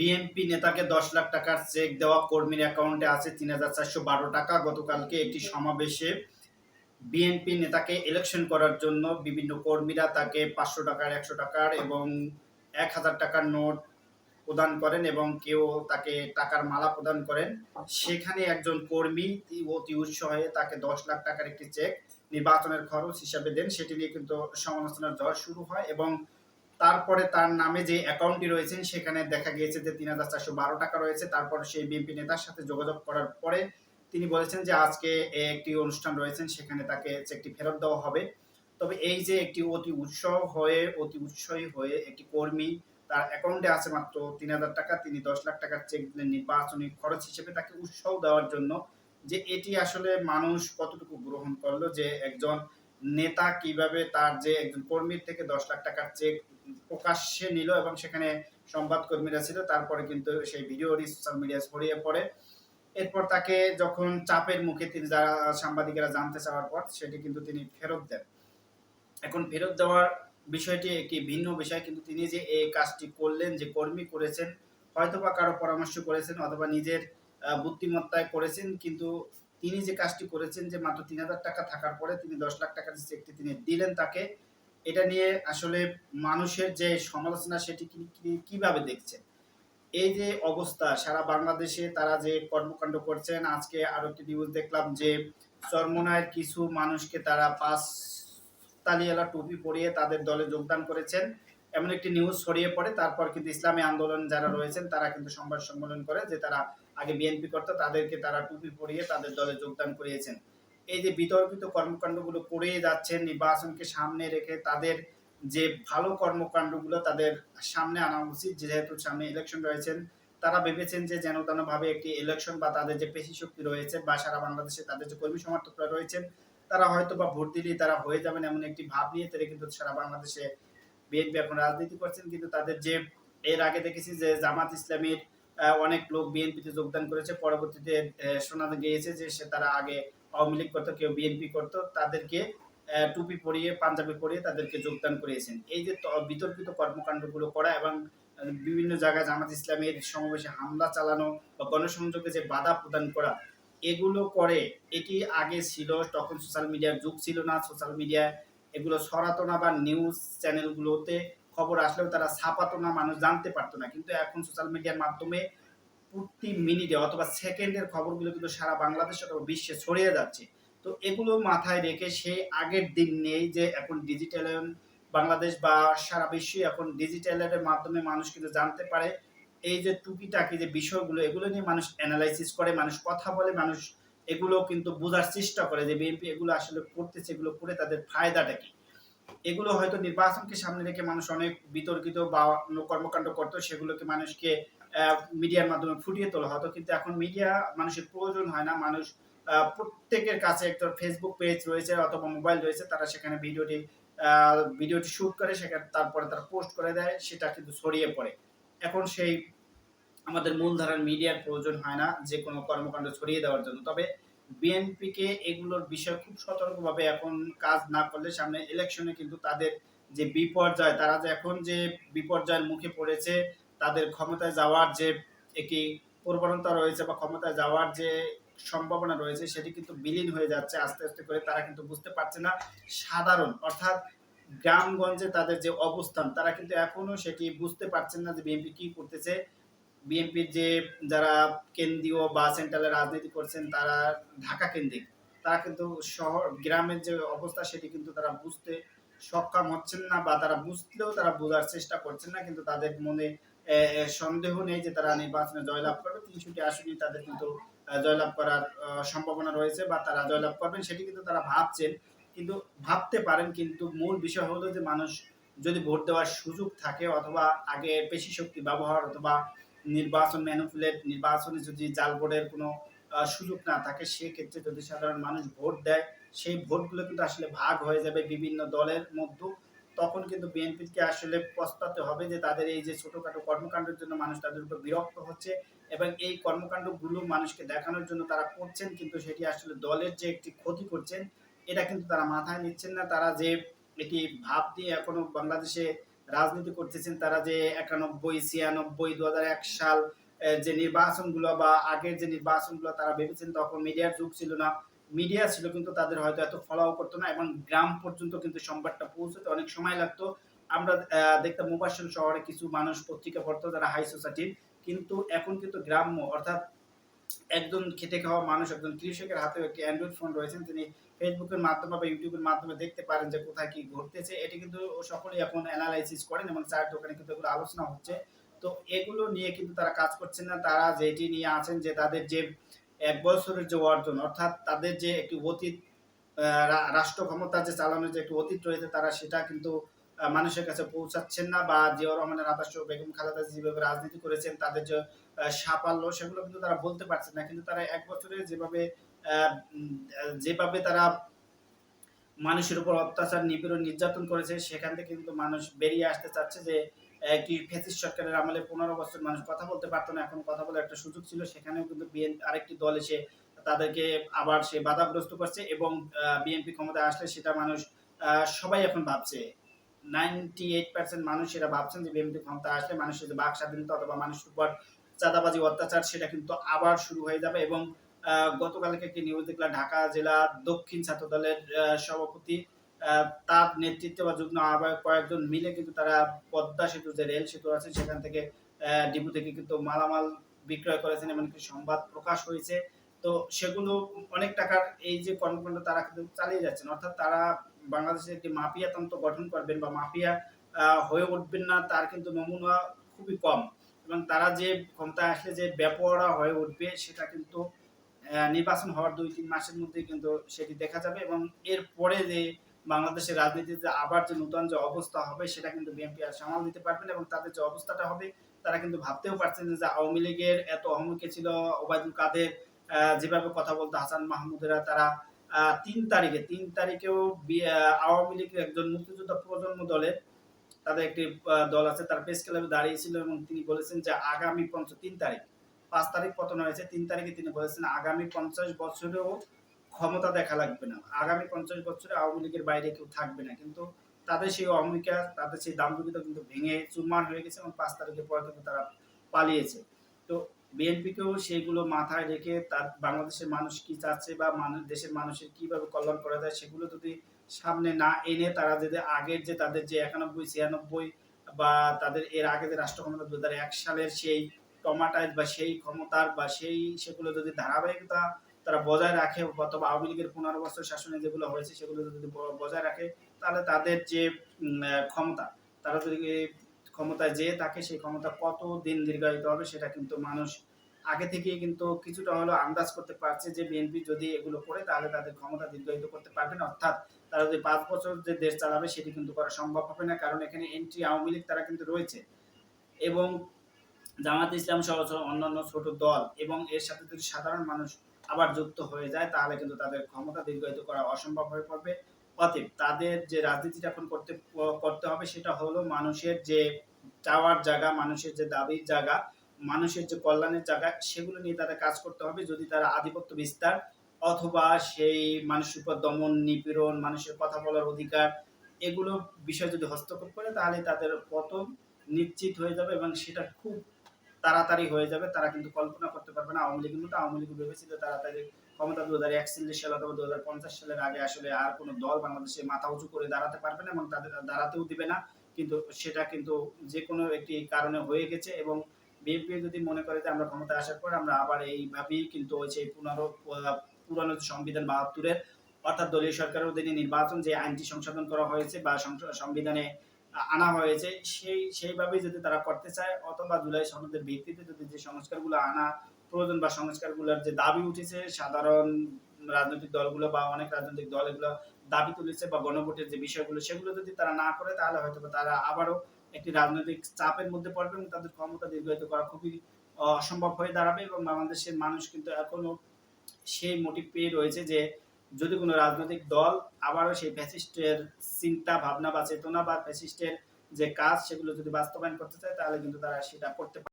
BNP নেতাকে দশ লাখ টাকার চেক দেওয়া কর্মীর অ্যাকাউন্টে আছে তিন হাজার চারশো বারো টাকা। গতকালকে একটি সমাবেশে বিএনপি নেতাকে ইলেকশন করার জন্য বিভিন্ন কর্মীরা তাকে পাঁচশো টাকার, একশো টাকার এবং এক হাজার টাকার নোট প্রদান করেন এবং কেউ তাকে টাকার মালা প্রদান করেন। সেখানে একজন কর্মী অতি উৎসাহে তাকে দশ লাখ টাকার একটি চেক নির্বাচনের খরচ হিসাবে দেন। সেটি নিয়ে কিন্তু সমালোচনার ঝড় শুরু হয় এবং তারপরে তার নামে যে অ্যাকাউন্টটি রয়েছেন, সেখানে দেখা গিয়েছে যে তিন হাজার চারশো বারো টাকা রয়েছে। তারপর সেই বিএনপি নেতার সাথে যোগাযোগ করার পরে তিনি বলেছেন যে, আজকে একটি অনুষ্ঠান রয়েছেন, সেখানে তাকে চেকটি ফেরত দেওয়া হবে। তবে এই যে একটি অতি উৎসাহ হয়ে, অতি উৎসাহী হয়ে একটি কর্মী তার অ্যাকাউন্টে আছে মাত্র তিন হাজার টাকা, তিনি দশ লাখ টাকার চেক দিলেন নির্বাচনী খরচ হিসেবে তাকে উৎসাহ দেওয়ার জন্য যে এটি আসলে মানুষ কতটুকু গ্রহণ করল, যে একজন নেতা কীভাবে তার যে একজন কর্মীর থেকে দশ লাখ টাকার চেক প্রকাশ্যে নিল এবং সেখানে সংবাদ কর্মীরা ছিল। তারপরে কিন্তু সেই ভিডিওটি সোশ্যাল মিডিয়ায় ছড়িয়ে পড়ে। এরপর তাকে যখন চাপের মুখে তিনি যারা সাংবাদিকেরা জানতে চাওয়ার পর, সেটি কিন্তু তিনি ফেরত দেন। এখন ফেরত দেওয়ার বিষয়টি একটি ভিন্ন বিষয়, কিন্তু তিনি যে এই কাজটি করলেন, যে কর্মী করেছেন, হয়তোবা কারও পরামর্শ করেছেন অথবা নিজের বুদ্ধিমত্তায় করেছেন, কিন্তু তিনি যে কাজটি করেছেন যে মাত্র তিন হাজার টাকা থাকার পরে তিনি দশ লাখ টাকার চেকটি তিনি দিলেন তাকে এটা নিয়ে আসলে মানুষের যে সমালোচনা সেটি কীভাবে দেখছে? এই যে অবস্থা, সারা বাংলাদেশে তারা যে কর্মকাণ্ড করছেন, আজকে আরও একটি নিউজ দেখলাম যে চরমনায়ের কিছু মানুষকে তারা পাঁচ তালিয়ালা টুপি পরিয়ে তাদের দলে যোগদান করেছেন। এমন একটি নিউজ ছড়িয়ে পড়ে, তারপর কিন্তু ইসলামী আন্দোলন যারা রয়েছেন, তারা কিন্তু সংবাদ সম্মেলন করে যে তারা আগে বিএনপি করতো, তাদেরকে তারা টুপি পরিয়ে তাদের দলে যোগদান করিয়েছেন। এই যে বিতর্কিত কর্মকাণ্ডগুলো করে যাচ্ছেন নির্বাচনকে সামনে রেখে তাদের যে ভালো কর্মকাণ্ডগুলো তাদের সামনে আনা উচিত, যেহেতু সামনে ইলেকশন রয়েছেন তারা ভেবেছেন যে যেন ভাবে একটি ইলেকশন বা তাদের যে পেশি শক্তি রয়েছে বা সারা বাংলাদেশে তাদের যে কর্মী সমর্থকরা রয়েছেন তারা হয়তো বা ভোট দিলেই তারা হয়ে যাবেন এমন একটি ভাব নিয়ে, তারা কিন্তু সারা বাংলাদেশে বিএনপি এখন রাজনীতি করছেন, কিন্তু তাদের যে এর আগে দেখেছি যে জামাত ইসলামীর অনেক লোক বিএনপিতে যোগদান করেছে, পরবর্তীতে শোনা গিয়েছে যে সে তারা আগে আওয়ামী লীগ করতো, কেউ বিএনপি করতো, তাদেরকে টুপি পরিয়ে, পাঞ্জাবি পরিয়ে তাদেরকে যোগদান করিয়েছেন এই যে বিতর্কিত কর্মকাণ্ডগুলো করা এবং বিভিন্ন জায়গায় জামাত ইসলামের সমাবেশে হামলা চালানো বা গণসংযোগে যে বাধা প্রদান করা, এগুলো করে, এটি আগে ছিল, তখন সোশ্যাল মিডিয়ার যুগ ছিল না, সোশ্যাল মিডিয়ায় এগুলো ছড়াতো না বা নিউজ চ্যানেলগুলোতে খবর আসলেও তারা ছাপাতো না, মানুষ জানতে পারতো না। কিন্তু এখন সোশ্যাল মিডিয়ার মাধ্যমে প্রতি মিনিটে অথবা সেকেন্ডের খবরগুলো কিন্তু সারা বাংলাদেশ অথবা বিশ্বে ছড়িয়ে যাচ্ছে। তো এগুলো মাথায় রেখে সেই আগের দিন নেই যে এখন ডিজিটাল বাংলাদেশ বা সারা বিশ্বই এখন ডিজিটালের মাধ্যমে মানুষ কিন্তু জানতে পারে। এই যে টুকিটাকি যে বিষয়গুলো, এগুলো নিয়ে মানুষ অ্যানালাইসিস করে, মানুষ কথা বলে, মানুষ এগুলো কিন্তু বোঝার চেষ্টা করে যে বিএনপি এগুলো আসলে করতেছে, এগুলো করে তাদের ফায়দাটা কি? এগুলো হয়তো নির্বাচনকে সামনে রেখে মানুষ অনেক বিতর্কিত বা অন্য কর্মকাণ্ড করতো, সেগুলোকে মানুষকে মিডিয়ার মাধ্যমে ফুটিয়ে তোলা হতো। কিন্তু এখন মিডিয়া মানুষের প্রয়োজন হয় না। মানুষ প্রত্যেকের কাছে একটা ফেসবুক পেজ রয়েছে অথবা মোবাইল রয়েছে। তারা সেখানে ভিডিওটি ভিডিওটি শুট করে, সেখানে তারপরে তারা পোস্ট করে দেয়। সেটা কিন্তু ছড়িয়ে পড়ে। এখন সেই আমাদের মূলধারার মিডিয়ার প্রয়োজন হয় না যে কোনো কর্মকাণ্ড ছড়িয়ে দেওয়ার জন্য। তবে বিএনপিকে এগুলোর বিষয়ে খুব সতর্কভাবে এখন কাজ না করলে সামনে ইলেকশনে কিন্তু তাদের যে বিপর্যয়, তারা যে এখন যে বিপর্যয়ের মুখে পড়েছে তাদের ক্ষমতায় যাওয়ার যে একটি প্রবণতা রয়েছে বা ক্ষমতায় যাওয়ার যে সম্ভাবনা রয়েছে, সেটি কিন্তু বিলীন হয়ে যাচ্ছে আস্তে আস্তে করে। তারা কিন্তু বুঝতে পারছে না। সাধারণ, অর্থাৎ গ্রামগঞ্জে তাদের যে অবস্থান, তারা কিন্তু এখনও সেটি বুঝতে পারছেন না যে বিএনপি কি করতেছে। বিএনপির যে যারা কেন্দ্রীয় বা সেন্ট্রালে রাজনীতি করছেন, তারা ঢাকা কেন্দ্রিক। তারা কিন্তু শহর, গ্রামের যে অবস্থা, সেটি কিন্তু তারা বুঝতে সক্ষম হচ্ছেন না বা তারা বুঝলেও তারা বোঝার চেষ্টা করছেন না, কিন্তু তাদের মনে সন্দেহ নেই যে তারা নির্বাচনে জয়লাভ করবে। তিনশোটি আসনই তাদের কিন্তু জয়লাভ করার সম্ভাবনা রয়েছে বা তারা জয়লাভ করবেন সেটি কিন্তু তারা ভাবছেন। কিন্তু ভাবতে পারেন, কিন্তু মূল বিষয় হলো যে মানুষ যদি ভোট দেওয়ার সুযোগ থাকে অথবা আগে পেশি শক্তি ব্যবহার অথবা নির্বাচন ম্যানুপুলেট, নির্বাচনে যদি জাল ভোটের কোনো সুযোগ না থাকে, সেক্ষেত্রে যদি সাধারণ মানুষ ভোট দেয়, সেই ভোটগুলো কিন্তু আসলে ভাগ হয়ে যাবে বিভিন্ন দলের মধ্যে। তখন কিন্তু বিএনপিকে আসলে পস্তাতে হবে যে তাদের এই যে ছোটখাটো কর্মকাণ্ডের জন্য মানুষ তাদের উপর বিরক্ত হচ্ছে এবং এই কর্মকাণ্ডগুলো মানুষকে দেখানোর জন্য তারা করছেন, কিন্তু সেটি আসলে দলের যে একটি ক্ষতি করছেন, এটা কিন্তু তারা মাথায় নিচ্ছেন না। তারা যে এটি ভাব দিয়ে এখনও বাংলাদেশে রাজনীতি করতেছেন, তারা যে একানব্বই, ছিয়ানব্বই দু হাজার এক সাল যে নির্বাচনগুলো বা আগের যে নির্বাচনগুলো তারা ভেবেছেন, তখন মিডিয়ার যুগ ছিল না। মিডিয়া ছিল কিন্তু তাদের হয়তো এত ফলাও করতো না এবং গ্রাম পর্যন্ত কিন্তু সংবাদটা পৌঁছতে অনেক সময় লাগতো। আমরা দেখতাম মুবাসন শহরে কিছু মানুষ পত্রিকা পড়তো, যারা হাই সোসাইটির কিন্তু এখন কিন্তু গ্রাম্য, অর্থাৎ একজন খেটে খাওয়া মানুষ, একজন কৃষকের হাতেও একটি অ্যান্ড্রয়েড ফোন রয়েছেন। তিনি ফেসবুকের মাধ্যমে বা ইউটিউবের মাধ্যমে দেখতে পারেন যে কোথায় কি ঘটতেছে। এটি কিন্তু সকলেই এখন অ্যানালাইসিস করেন এবং চায়ের দোকানে কিন্তু এগুলো আলোচনা হচ্ছে। তো এগুলো নিয়ে কিন্তু তারা কাজ করছেন না। তারা যেটি নিয়ে আছেন যে তাদের যে এক বছরের যে অর্জন, অর্থাৎ তাদের যে একটি অতীত রাষ্ট্র ক্ষমতা যে চালানোর যে একটি অতীত রয়েছে, তারা সেটা কিন্তু মানুষের কাছে পৌঁছাচ্ছেন না বা জিয়াউর রহমানের আদর্শ বেগম খালেদা যেভাবে রাজনীতি করেছেন, তাদের যে সাফল্য সেগুলো কিন্তু তারা বলতে পারছেন না। কিন্তু তারা এক বছরে যেভাবে যেভাবে তারা মানুষের উপর অত্যাচার, নিপীড়ন, নির্যাতন করেছে, সেখান থেকে কিন্তু মানুষ বেরিয়ে আসতে চাচ্ছে যে একটি ফেসিস সরকারের আমলে পনেরো বছর মানুষ কথা বলতে পারতো না, এখন কথা বলার একটা সুযোগ ছিল। সেখানেও কিন্তু বিএনপি আরেকটি দল এসে তাদেরকে আবার সে বাধাগ্রস্ত করছে এবং বিএনপি ক্ষমতায় আসলে সেটা মানুষ সবাই এখন ভাবছে। নাইনটি এইট পার্সেন্ট মানুষ এরা ভাবছেন যে বিএনপি ক্ষমতা আসলে মানুষের যে বাক স্বাধীনতা অথবা মানুষের উপর চাঁদাবাজি, অত্যাচার, সেটা কিন্তু আবার শুরু হয়ে যাবে এবং গতকালকে একটি নিউজ দেখলাম, ঢাকা জেলা দক্ষিণ ছাত্র দলের সভাপতি তার নেতৃত্বে বা যুগ্ম আহ্বায়ক কয়েকজন মিলে কিন্তু তারা পদ্মা সেতু যে রেল সেতু আছে, সেখান থেকে ডিপু থেকে কিন্তু মালামাল বিক্রয় করেছেন এমনকি সংবাদ প্রকাশ হয়েছে। তো সেগুলো অনেক টাকার এই যে কর্মকাণ্ড তারা কিন্তু চালিয়ে যাচ্ছেন। অর্থাৎ তারা বাংলাদেশে একটি মাফিয়া তন্ত্র গঠন করবেন বা মাফিয়া হয়ে উঠবেন না, তার কিন্তু নমুনা খুবই কম। এবং তারা যে ক্ষমতায় আসলে যে ব্যাপরা হয়ে উঠবে, সেটা কিন্তু নির্বাচন হওয়ার দুই তিন মাসের মধ্যে কিন্তু সেটি দেখা যাবে। এবং এর পরে যে বাংলাদেশের রাজনীতিতে আবার যে নতুন যে অবস্থা হবে, সেটা কিন্তু বিএনপি আর সামাল দিতে পারবে না এবং তাদের যে অবস্থাটা হবে, তারা কিন্তু ভাবতেও পারছেন যে আওয়ামী লীগের এত অহমকে ছিল ওবায়দুল কাদের যেভাবে কথা বলতো হাসান মাহমুদেরা, তারা তিন তারিখে, তিন তারিখেও আওয়ামী লীগের একজন মুক্তিযোদ্ধা প্রজন্ম দলের তাদের একটি দল আছে, তার প্রেস ক্লাবে দাঁড়িয়েছিল এবং তিনি বলেছেন যে আগামী পঞ্চ, তিন তারিখ, পাঁচ তারিখ পতন হয়েছে, তিন তারিখে তিনি বলেছেন আগামী পঞ্চাশ বছরেও ক্ষমতা দেখা লাগবে না। আগামী পঞ্চাশ বছরে আওয়ামী লীগের বাইরে কেউ থাকবে না। কিন্তু তাদের সেই অহমিকা তাদের সেই দাম্ভিকতা কিন্তু ভেঙে চুরমার হয়ে গেছে এবং পাঁচ তারিখের পর কিন্তু তারা পালিয়েছে। তো বিএনপিকেও সেইগুলো মাথায় রেখে তার বাংলাদেশের মানুষ কি চাচ্ছে বা মানুষ দেশের মানুষের কীভাবে কল্যাণ করা যায় সেগুলো যদি সামনে না এনে তারা যদি আগের যে তাদের যে একানব্বই, ছিয়ানব্বই বা তাদের এর আগে যে রাষ্ট্র ক্ষমতা দু হাজার এক সালের সেই টমাটাইজ বা সেই ক্ষমতার বা সেই সেগুলো যদি ধারাবাহিকতা তারা বজায় রাখে, অথবা আওয়ামী লীগের পনেরো শাসনে যেগুলো হয়েছে সেগুলো যদি বজায় রাখে, তাহলে তাদের যে ক্ষমতা, তারা যদি ক্ষমতায় যেয়ে থাকে, সেই ক্ষমতা কত দিন দীর্ঘায়িত হবে সেটা কিন্তু মানুষ আগে থেকেই কিন্তু কিছুটা হলেও আন্দাজ করতে পারছে যে বিএনপি যদি এগুলো করে, তাহলে তাদের ক্ষমতা দীর্ঘায়িত করতে পারবে না। অর্থাৎ তারা যদি পাঁচ বছর যে দেশ চালাবে, সেটি কিন্তু করা সম্ভব হবে না, কারণ এখানে এন্ট্রি আওয়ামী লীগ তারা কিন্তু রয়েছে। এবং জামাত ইসলাম সহ অন্যান্য ছোট দল এবং এর সাথে যদি সাধারণ মানুষ আবার যুক্ত হয়ে যায়, তাহলে কিন্তু তাদের ক্ষমতা দীর্ঘায়িত করা অসম্ভব হয়ে পড়বে। অতএব তাদের যে রাজনীতিটা এখন করতে করতে হবে সেটা হলো মানুষের যে চাওয়ার জায়গা, মানুষের যে দাবির জায়গা, মানুষের যে কল্যাণের জায়গা, সেগুলো নিয়ে তাদের কাজ করতে হবে। যদি তারা আধিপত্য বিস্তার অথবা সেই মানুষের উপর দমন, নিপীড়ন, মানুষের কথা বলার অধিকার, এগুলো বিষয় যদি হস্তক্ষেপ করে, তাহলে তাদের পতন নিশ্চিত হয়ে যাবে এবং সেটা খুব তাড়াতাড়ি হয়ে যাবে, তারা কিন্তু কল্পনা করতে পারবে না। আওয়ামী লীগের মতো আওয়ামী লীগ ভেবেছিল তাদের ক্ষমতা দু হাজার একচল্লিশ সাল অথবা দু হাজার পঞ্চাশ সালের আগে আসলে আর কোনো দল বাংলাদেশে মাথা উঁচু করে দাঁড়াতে পারবে না এবং তাদের দাঁড়াতেও দিবে না। কিন্তু সেটা কিন্তু যে কোনো একটি কারণে হয়ে গেছে এবং বিএনপি যদি মনে করে যে আমরা ক্ষমতা আসার পর আমরা আবার এইভাবেই কিন্তু ওই সেই পুনরো, পুরানো সংবিধান বাহাত্তরের অর্থাৎ দলীয় সরকারের অধীনে নির্বাচন যে আইনটি সংশোধন করা হয়েছে বা সংবিধানে আনা হয়েছে। সেই, সেইভাবেই যদি তারা করতে চায়, অথবা জুলাই সনদের ভিত্তিতে যদি যে সংস্কারগুলো আনা প্রয়োজন বা সংস্কারগুলোর যে দাবি উঠেছে, সাধারণ রাজনৈতিক দলগুলো বা অনেক রাজনৈতিক দল এগুলো দাবি তুলেছে বা গণভোটের যে বিষয়গুলো, সেগুলো যদি তারা না করে, তাহলে হয়তো তারা আবারও একটি রাজনৈতিক চাপের মধ্যে পড়বে এবং তাদের ক্ষমতা দীর্ঘায়িত করা খুবই, অসম্ভব হয়ে দাঁড়াবে এবং বাংলাদেশের মানুষ কিন্তু এখনও সেই মোটিভ পেয়ে রয়েছে যে যদি কোনো রাজনৈতিক দল আবারও সেই ফ্যাসিস্টের চিন্তা, ভাবনা বা চেতনা বা ফ্যাসিস্টের যে কাজ, সেগুলো যদি বাস্তবায়ন করতে চায়, তাহলে কিন্তু তারা সেটা করতে পারে